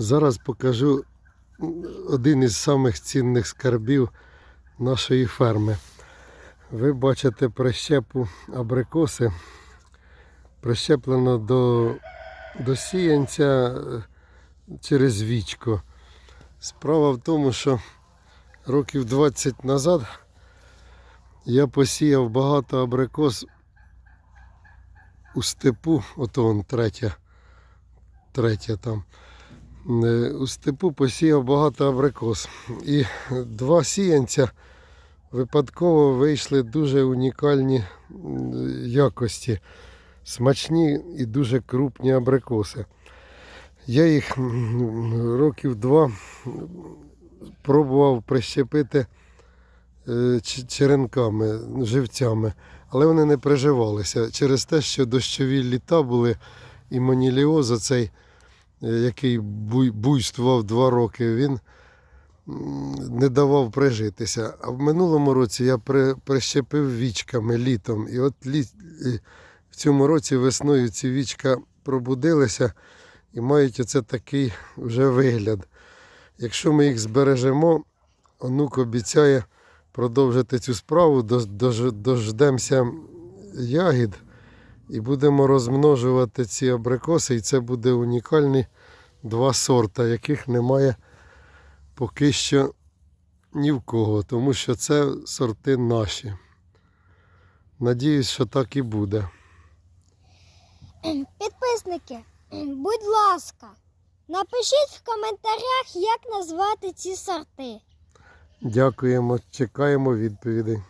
Зараз покажу один із самих цінних скарбів нашої ферми. Ви бачите прищепу абрикоси, прищеплено до, до сіянця е, через вічко. Справа в тому, що років 20 назад я посіяв багато абрикос у степу, ото он третя, третя там. Е, У степу посіяв багато абрикос. І два сіянця випадково вийшли дуже унікальні якості, смачні і дуже крупні абрикоси. Я їх років два пробував прищепити е, черенками, живцями, але вони не приживалися через те, що дощові літа були і моніліоз, оцей, е, який буйствував два роки, він не давав прижитися. А в минулому році я при, прищепив вічками літом. І от в цьому році весною ці вічка пробудилися і мають оце такий вже вигляд. Якщо ми їх збережемо, онук обіцяє продовжити цю справу, дож- дож- дождемося ягід і будемо розмножувати ці абрикоси. І це буде унікальні два сорта, яких немає поки що ні в кого, тому що це сорти наші. Надіюсь, що так і буде. Підписники, будь ласка, напишіть в коментарях, як назвати ці сорти. Дякуємо, чекаємо відповідей.